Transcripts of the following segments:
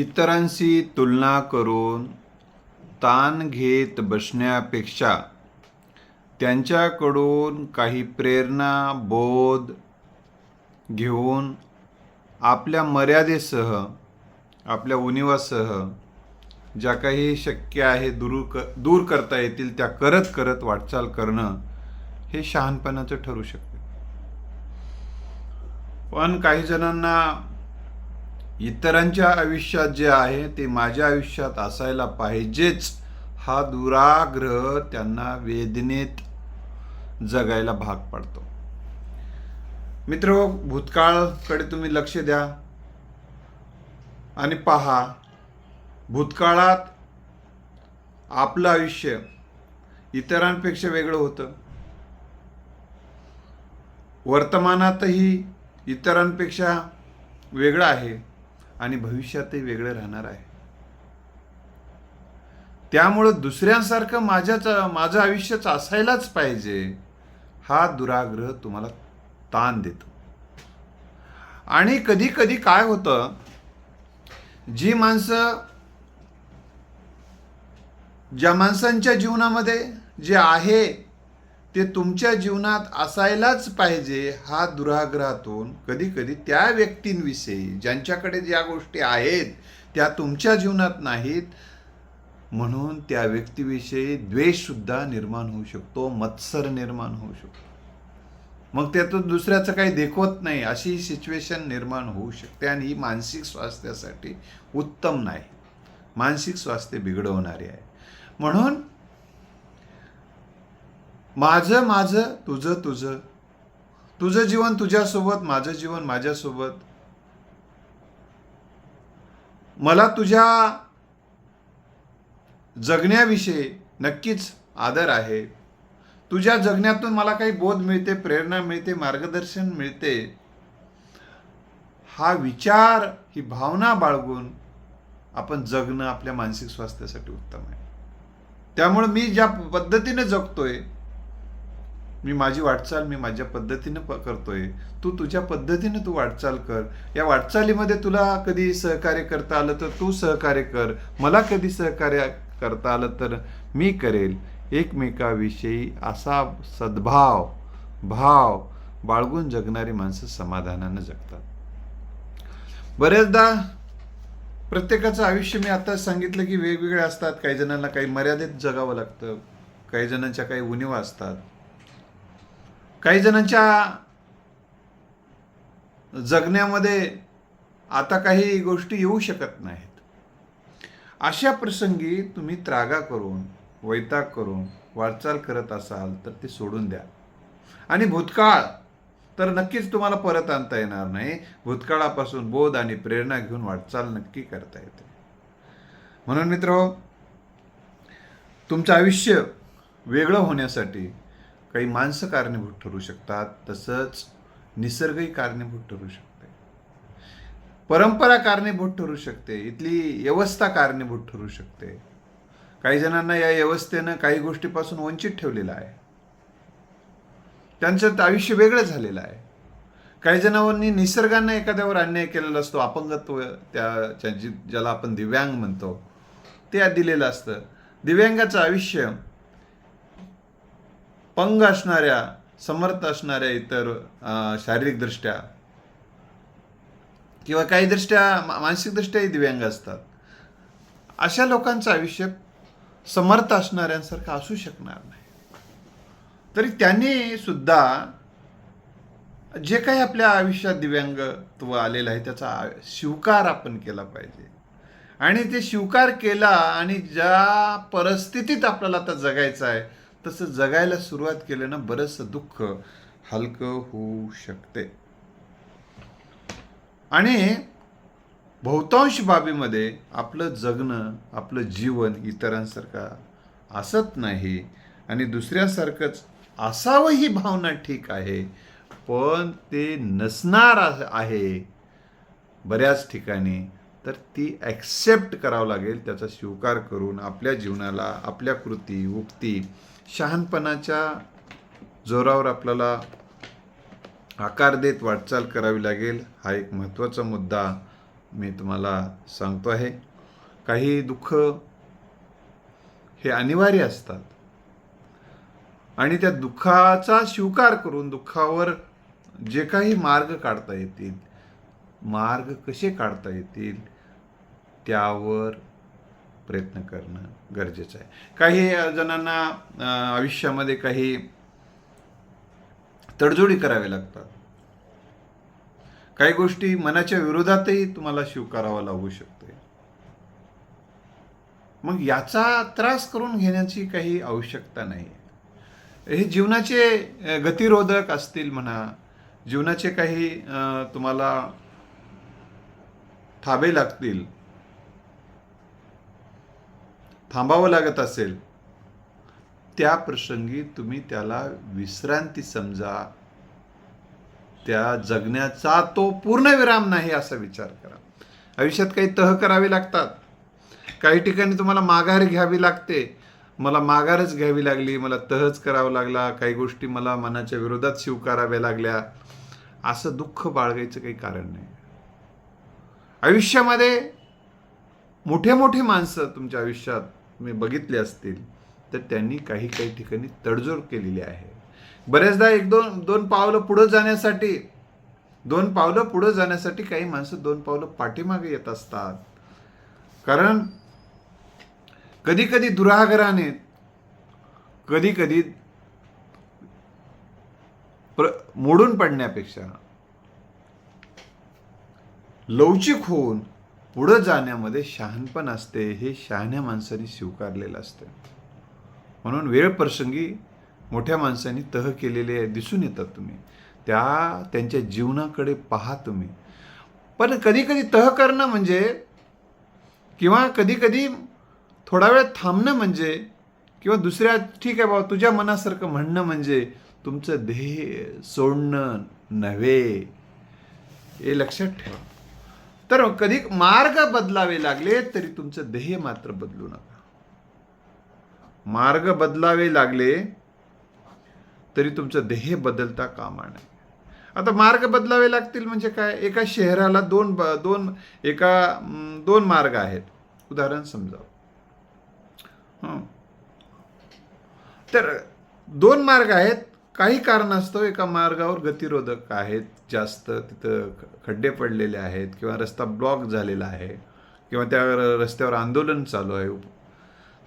इतरांशी तुलना करून ताण घेत बसण्यापेक्षा त्यांच्याकडून काही प्रेरणा बोध घेऊन आपल्या मर्यादेसह आपल्या उणिवासह ज्या काही शक्य आहे दूर क दूर करता येतील त्या करत करत वाटचाल करणं हे शहाणपणाचं ठरू शकते. पण काही जणांना इतरांच्या आयुष्यात जे आहे ते माझ्या आयुष्यात असायला पाहिजेच. हा दुराग्रह त्यांना वेदनेत जगायला भाग पडतो. मित्र भूतकाळकडे तुम्ही लक्ष द्या आणि पहा भूतकाळात आपलं आयुष्य इतरांपेक्षा वेगळं होतं. वर्तमानातही इतरांपेक्षा वेगळं आहे. आणि भविष्यातही वेगळं राहणार आहे. त्यामुळं दुसऱ्यांसारखं माझ्याच माझं आयुष्यच असायलाच पाहिजे. हा दुराग्रह तुम्हाला ताण देतो. आणि कधी कधी काय होतं जी माणसं ज्या माणसांच्या जीवनामध्ये जे आहे ते तुमच्या जीवनात असायलाच पाहिजे हा दुराग्रहातून कधी कधी त्या व्यक्तींविषयी ज्यांच्याकडे ज्या गोष्टी आहेत त्या तुमच्या जीवनात नाहीत म्हणून त्या व्यक्तीविषयी द्वेषसुद्धा निर्माण होऊ शकतो मत्सर निर्माण होऊ शकतो. मग त्यातून दुसऱ्याचं काही देखवत नाही अशी सिच्युएशन निर्माण होऊ शकते आणि ही मानसिक स्वास्थ्यासाठी उत्तम नाही. मानसिक स्वास्थ्य बिघडवणारी आहे. म्हणून माझं माझं तुझं तुझं. तुझं जीवन तुझ्यासोबत माझं जीवन माझ्यासोबत. मला तुझ्या जगण्याविषयी नक्कीच आदर आहे. तुझ्या जगण्यातून मला काही बोध मिळते प्रेरणा मिळते मार्गदर्शन मिळते. हा विचार ही भावना बाळगून आपण जगणं आपल्या मानसिक स्वास्थ्यासाठी उत्तम आहे. त्यामुळे मी ज्या पद्धतीने जगतोय मी माझी वाटचाल मी माझ्या पद्धतीनं प करतोय. तू तुझ्या पद्धतीनं तू वाटचाल कर. या वाटचालीमध्ये तुला कधी सहकार्य करता आलं तर तू सहकार्य कर. मला कधी सहकार्य करता आलं तर मी करेल. एकमेकाविषयी असा सद्भाव भाव बाळगून जगणारी माणसं समाधानानं जगतात. बऱ्याचदा प्रत्येकाचं आयुष्य मी आता सांगितलं की वेगवेगळे असतात. काही जणांना काही मर्यादेत जगावं लागतं. काही जणांच्या काही उणीवा असतात. काही जणांच्या जगण्यामध्ये आता काही गोष्टी येऊ शकत नाहीत. अशा प्रसंगी तुम्ही त्रागा करून वैताग करून वाटचाल करत असाल तर ते सोडून द्या. आणि भूतकाळ तर नक्कीच तुम्हाला परत आणता येणार नाही. भूतकाळापासून बोध आणि प्रेरणा घेऊन वाटचाल नक्की करता येते. म्हणून मित्र तुमचं आयुष्य वेगळं होण्यासाठी काही माणसं कारणीभूत ठरू शकतात तसंच निसर्गही कारणीभूत ठरू शकते. परंपरा कारणीभूत ठरू शकते इथली व्यवस्था कारणीभूत ठरू शकते. काही जणांना या व्यवस्थेनं काही गोष्टीपासून वंचित ठेवलेलं आहे. त्यांचं आयुष्य वेगळं झालेलं आहे. काही जणांनी निसर्गानं एखाद्यावर अन्याय केलेला असतो अपंगत्व त्या ज्याला आपण दिव्यांग म्हणतो ते दिलेलं असतं. दिव्यांगाचं आयुष्य पंग असणाऱ्या समर्थ असणाऱ्या इतर शारीरिक शारीरिकदृष्ट्या किंवा काही दृष्ट्या मानसिकदृष्ट्याही दिव्यांग असतात. अशा लोकांचं आयुष्य समर्थ असणाऱ्यांसारखं असू शकणार नाही. तरी त्यांनी सुद्धा जे काही आपल्या आयुष्यात दिव्यांगत्व आलेलं आहे त्याचा स्वीकार आपण केला पाहिजे. आणि ते स्वीकार केला आणि ज्या परिस्थितीत आपल्याला आता जगायचं आहे तसं जगायला सुरुवात केल्यानं बरंचसं दुःख हलकं होऊ शकते. आणि बहुतांश बाबीमध्ये आपलं जगणं आपलं जीवन इतरांसारखं असत नाही. आणि दुसऱ्यासारखंच असावं ही भावना ठीक आहे पण ते नसणार आहे- बऱ्याच ठिकाणी. तर ती ॲक्सेप्ट करावं लागेल त्याचा स्वीकार करून आपल्या जीवनाला आपल्या कृती उक्ती शहाणपणाच्या जोरावर आपल्याला आकार देत वाटचाल करावी लागेल हा एक महत्त्वाचा मुद्दा मी तुम्हाला सांगतो आहे. काही दुःख हे अनिवार्य असतात. आणि त्या दुःखाचा स्वीकार करून दुःखावर जे काही मार्ग काढता येतील मार्ग कसे काढता येतील त्यावर प्रयत्न करणं गरजेचं आहे. काही जणांना आयुष्यामध्ये काही तडजोडी कराव्या लागतात. काही गोष्टी मनाच्या विरोधातही तुम्हाला स्वीकारावा लागू शकते. मग याचा त्रास करून घेण्याची काही आवश्यकता नाही. हे जीवनाचे गतिरोधक असतील म्हणा जीवनाचे काही तुम्हाला थाबे लागतील थांबावं लागत असेल त्या प्रसंगी तुम्ही त्याला विश्रांती समजा. त्या जगण्याचा तो पूर्ण विराम नाही असा विचार करा. आयुष्यात काही तह करावे लागतात. काही ठिकाणी तुम्हाला माघार घ्यावी लागते. मला माघारच घ्यावी लागली मला तहच करावा लागला काही गोष्टी मला मनाच्या विरोधात स्वीकाराव्या लागल्या. असं दुःख बाळगायचं काही कारण नाही. आयुष्यामध्ये मोठे मोठे माणसं तुमच्या आयुष्यात तुम्ही बघितले असतील तर त्यांनी काही काही ठिकाणी तडजोड केलेली आहे. बऱ्याचदा एक दोन दोन पावलं पुढं जाण्यासाठी दोन पावलं पुढं जाण्यासाठी काही माणसं दोन पावलं पाठीमागे येत असतात. कारण कधी कधी दुराग्रहाने कधी कधी प्र मोडून पडण्यापेक्षा लवचिक होऊन पुढं जाण्यामध्ये शहाणपण असते हे शहाण्या माणसाने स्वीकारलेलं असतं. म्हणून वेळ प्रसंगी मोठ्या माणसांनी तह केलेले दिसून येतात तुम्ही. त्या त्यांच्या जीवनाकडे पहा तुम्ही. पण कधीकधी तह करणं म्हणजे किंवा कधीकधी थोडा वेळ थांबणं म्हणजे किंवा दुसऱ्या ठीक आहे बाबा तुझ्या मनासारखं म्हणणं म्हणजे तुमचं ध्येय सोडणं नव्हे. हे लक्षात ठेवा. तर कधी मार्ग बदलावे लागले तरी तुमचं ध्येय मात्र बदलू नका. मार्ग बदलावे लागले तरी तुमचं ध्येय बदलता कामा नये. आता मार्ग बदलावे लागतील म्हणजे काय? एका शहराला दोन ब- दोन एका दोन मार्ग आहेत. उदाहरण समजा तर दोन मार्ग आहेत काही कारणास्तव एका मार्गावर गतिरोधक आहेत जास्त तिथं खड्डे पडलेले आहेत किंवा रस्ता ब्लॉक झालेला आहे किंवा त्या रस्त्यावर आंदोलन चालू आहे.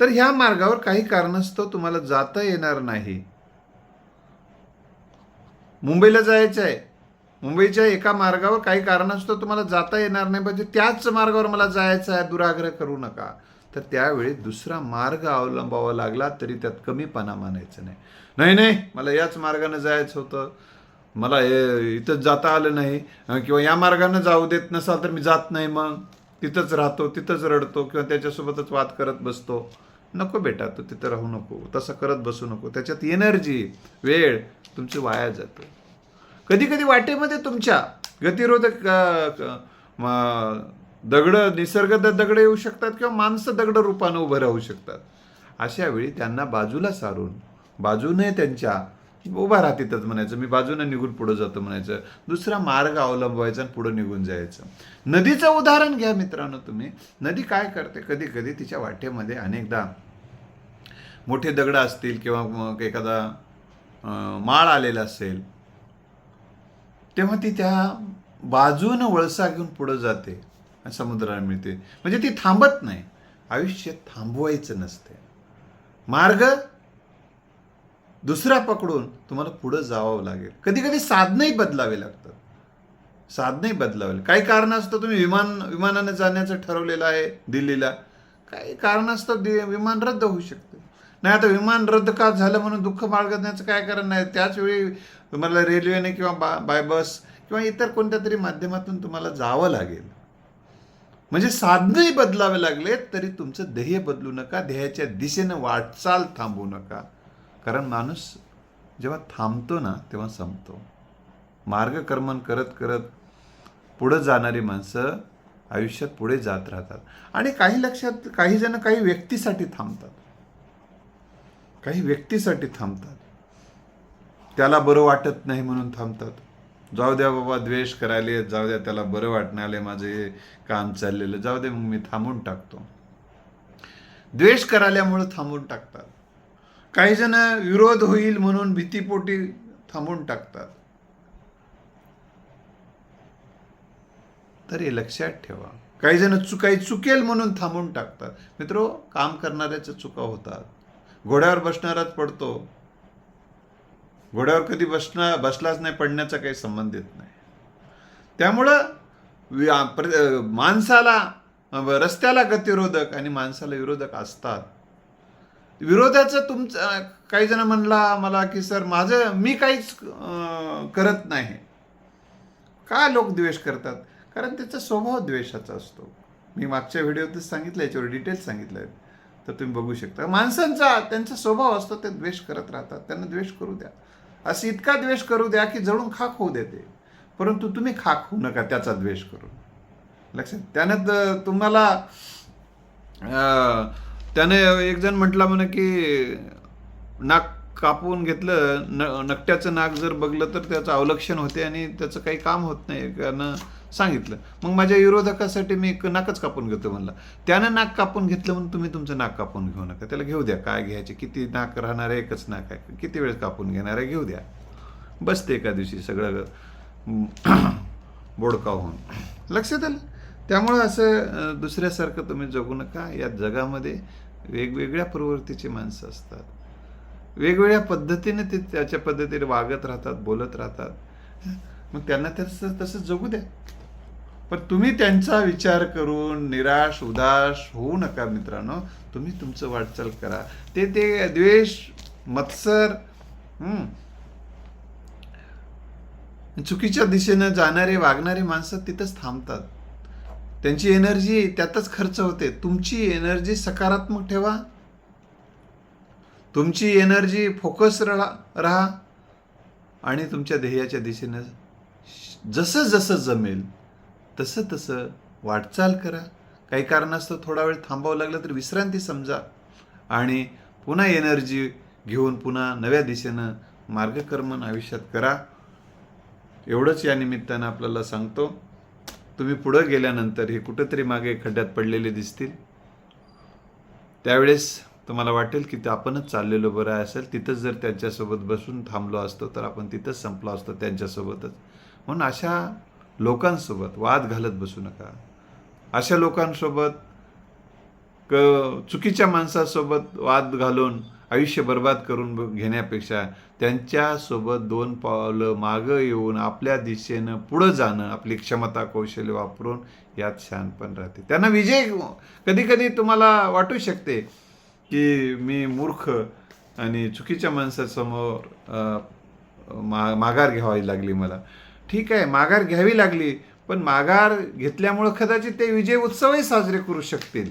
तर ह्या मार्गावर काही कारणास्तव तुम्हाला जाता येणार नाही. मुंबईला जायचं आहे. मुंबईच्या एका मार्गावर काही कारणास्तव तुम्हाला जाता येणार नाही. म्हणजे त्याच मार्गावर मला जायचं आहे दुराग्रह करू नका. तर त्यावेळी दुसरा मार्ग अवलंबावा लागला तरी त्यात कमीपणा मानायचं नाही. नाही नाही मला याच मार्गाने जायचं होतं. मला इथंच जाता आलं नाही. किंवा या मार्गानं जाऊ देत नसाल तर मी जात नाही मग. तिथंच राहतो तिथंच रडतो किंवा त्याच्यासोबतच वाद करत बसतो. नको बेटा तू तिथं राहू नको. तसं करत बसू नको. त्याच्यात एनर्जी वेळ तुमची वाया जातो. कधी कधी वाटेमध्ये तुमच्या गतिरोधक दगड निसर्ग दगड येऊ शकतात किंवा माणसं दगड रूपानं उभं राहू शकतात. अशा वेळी त्यांना बाजूला सारून बाजूने त्यांच्या उभा राहतीतच म्हणायचं मी बाजूने निघून पुढं जातो म्हणायचं दुसरा मार्ग अवलंबवायचा आणि पुढं निघून जायचं. नदीचं उदाहरण घ्या मित्रांनो तुम्ही. नदी काय करते? कधी कधी तिच्या वाटेमध्ये अनेकदा मोठे दगड असतील किंवा मग एखादा माळ आलेला असेल तेव्हा ती त्या बाजूनं वळसा घेऊन पुढं जाते. आणि समुद्राला मिळते. म्हणजे ती थांबत नाही. आयुष्य थांबवायचं नसते. मार्ग दुसरा पकडून तुम्हाला पुढं जावं लागेल. कधी कधी साधनंही बदलावे लागतात. साधनंही बदलावे काही कारणास्तव तुम्ही विमान विमानाने जाण्याचं ठरवलेलं आहे दिल्लीला. काही कारणास्तव दि- विमान रद्द होऊ शकते. नाही आता विमान रद्द का झालं म्हणून दुःख बाळगण्याचं काय कारण नाही. त्याचवेळी तुम्हाला रेल्वेने किंवा बा बाय बस किंवा इतर कोणत्या तरी माध्यमातून तुम्हाला जावं लागेल. म्हणजे साधनही बदलावे लागले तरी तुमचं ध्येय बदलू नका ध्येयाच्या दिशेनं वाटचाल थांबवू नका. कारण माणूस जेव्हा थांबतो ना तेव्हा संपतो. मार्गक्रमण करत करत पुढं जाणारी माणसं आयुष्यात पुढे जात राहतात. आणि काही लक्षात काही जण काही व्यक्तीसाठी थांबतात. काही व्यक्तीसाठी थांबतात. त्याला बरं वाटत नाही म्हणून थांबतात. जाऊ द्या बाबा द्वेष करायले जाऊ द्या त्याला बरं वाटणारे माझे काम चाललेलं. जाऊ दे मग मी थांबून टाकतो. द्वेष कराल्यामुळं थांबून टाकतात. काही जण विरोध होईल म्हणून भीतीपोटी थांबून टाकतात. तर हे लक्षात ठेवा. काही जण चु काही चुकेल म्हणून थांबून टाकतात. मित्रो काम करणाऱ्याच्या चुका होतात. घोड्यावर बसणाराच पडतो. घोड्यावर कधी बसणं बसलाच नाही पडण्याचा काही संबंध येत नाही. त्यामुळं माणसाला रस्त्याला गतिरोधक आणि माणसाला विरोधक असतात. विरोधाचं तुमचं काही जण म्हणला मला की सर माझं मी काहीच करत नाही. का लोक द्वेष करतात? कारण त्याचा स्वभाव द्वेषाचा असतो. मी मागच्या व्हिडिओतच सांगितलं याच्यावर डिटेल्स सांगितले आहेत तर तुम्ही बघू शकता. माणसांचा त्यांचा स्वभाव असतो ते द्वेष करत राहतात. त्यांना द्वेष करू द्या. असं इतका द्वेष करू द्या की जळून खाक होऊ देते. परंतु तुम्ही खाक होऊ नका त्याचा द्वेष करून लक्षात त्यानं तुम्हाला अं, त्याने एक जण म्हटला म्हणे की नाक कापून घेतलं न नकट्याचं नाक जर बघलं तर त्याचं अवलक्षण होते आणि त्याचं काही काम होत नाही. कारण सांगितलं. मग माझ्या विरोधकासाठी मी एक नाकच कापून घेतो म्हणला. त्यानं नाक कापून घेतलं म्हणून तुम्ही तुमचं नाक कापून घेऊ नका. त्याला घेऊ द्या. काय घ्यायचे? किती नाक राहणार आहे? एकच नाक आहे. किती वेळ कापून घेणार आहे? घेऊ द्या. बसते एका दिवशी सगळं बोडका होऊन. लक्षात आलं? त्यामुळं असं दुसऱ्यासारखं तुम्ही जगू नका. या जगामध्ये वेगवेगळ्या प्रवृत्तीची माणसं असतात. वेगवेगळ्या पद्धतीने ते त्याच्या पद्धतीने वागत राहतात बोलत राहतात. मग त्यांना तसं तसं जगू द्या. पण तुम्ही त्यांचा विचार करून निराश उदास होऊ नका मित्रांनो. तुम्ही तुमचं वाटचाल करा. ते ते द्वेष मत्सर चुकीच्या दिशेनं जाणारे वागणारे माणसं तिथंच थांबतात. त्यांची एनर्जी त्यातच खर्च होते. तुमची एनर्जी सकारात्मक ठेवा. तुमची एनर्जी फोकस राहा राहा. आणि तुमच्या ध्येयाच्या दिशेनं जसं जसं जमेल तसं तसं वाटचाल करा. काही कारणास्तव थोडा वेळ थांबावं लागलं तर विश्रांती समजा. आणि पुन्हा एनर्जी घेऊन पुन्हा नव्या दिशेनं मार्गक्रमण आयुष्यात करा. एवढंच या निमित्तानं आपल्याला सांगतो. तुम्ही पुढं गेल्यानंतर हे कुठंतरी मागे खड्ड्यात पडलेले दिसतील. त्यावेळेस तुम्हाला वाटेल की ते आपणच चाललेलो बरं आहे असेल. तिथंच जर त्यांच्यासोबत बसून थांबलो असतो तर आपण तिथंच संपलो असतो त्यांच्यासोबतच. म्हणून अशा लोकांसोबत वाद घालत बसू नका. अशा लोकांसोबत क चुकीच्या माणसासोबत वाद घालून आयुष्य बर्बाद करून घेण्यापेक्षा त्यांच्यासोबत दोन पावलं मागं येऊन आपल्या दिशेनं पुढं जाणं आपली क्षमता कौशल्य वापरून यात शहाणपण राहते. त्यांना विजय कधी कधी तुम्हाला वाटू शकते की मी मूर्ख आणि चुकीच्या माणसासमोर मा माघार घ्यावी लागली मला. ठीक आहे माघार घ्यावी लागली पण माघार घेतल्यामुळं कदाचित ते विजय उत्सवही साजरे करू शकतील.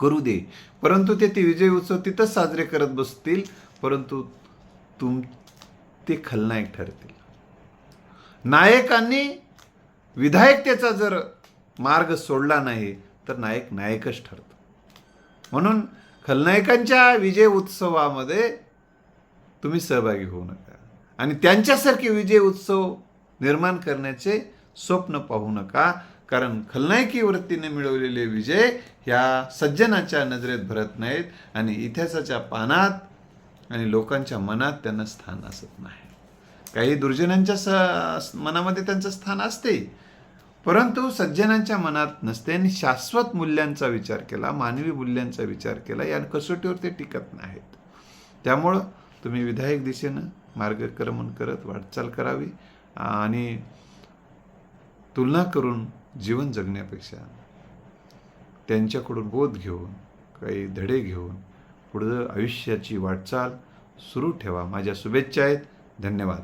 करू दे परंतु ते ते विजय उत्सव तिथंच साजरे करत बसतील परंतु तुम ते खलनायक ठरतील. नायकांनी विधायकतेचा जर मार्ग सोडला नाही तर नायक नायकच ठरतो. म्हणून खलनायकांच्या विजय उत्सवामध्ये तुम्ही सहभागी होऊ नका. आणि त्यांच्यासारखे विजय उत्सव निर्माण करण्याचे स्वप्न पाहू नका. कारण खलनायकी वृत्तीने मिळवलेले विजय ह्या सज्जनाच्या नजरेत भरत नाहीत आणि इतिहासाच्या पानात आणि लोकांच्या मनात त्यांना स्थान असत नाही. काही दुर्जनांच्या स मनामध्ये त्यांचं स्थान असते. परंतु सज्जनांच्या मनात नसते आणि शाश्वत मूल्यांचा विचार केला मानवी मूल्यांचा विचार केला या कसोटीवर ते टिकत नाहीत. त्यामुळं तुम्ही विधायक दिशेनं मार्गक्रमण करत वाटचाल करावी. आणि तुलना करून जीवन जगण्यापेक्षा त्यांच्याकडून बोध घेऊन काही धडे घेऊन पुढं आयुष्याची वाटचाल सुरू ठेवा. माझ्या शुभेच्छा आहेत. धन्यवाद.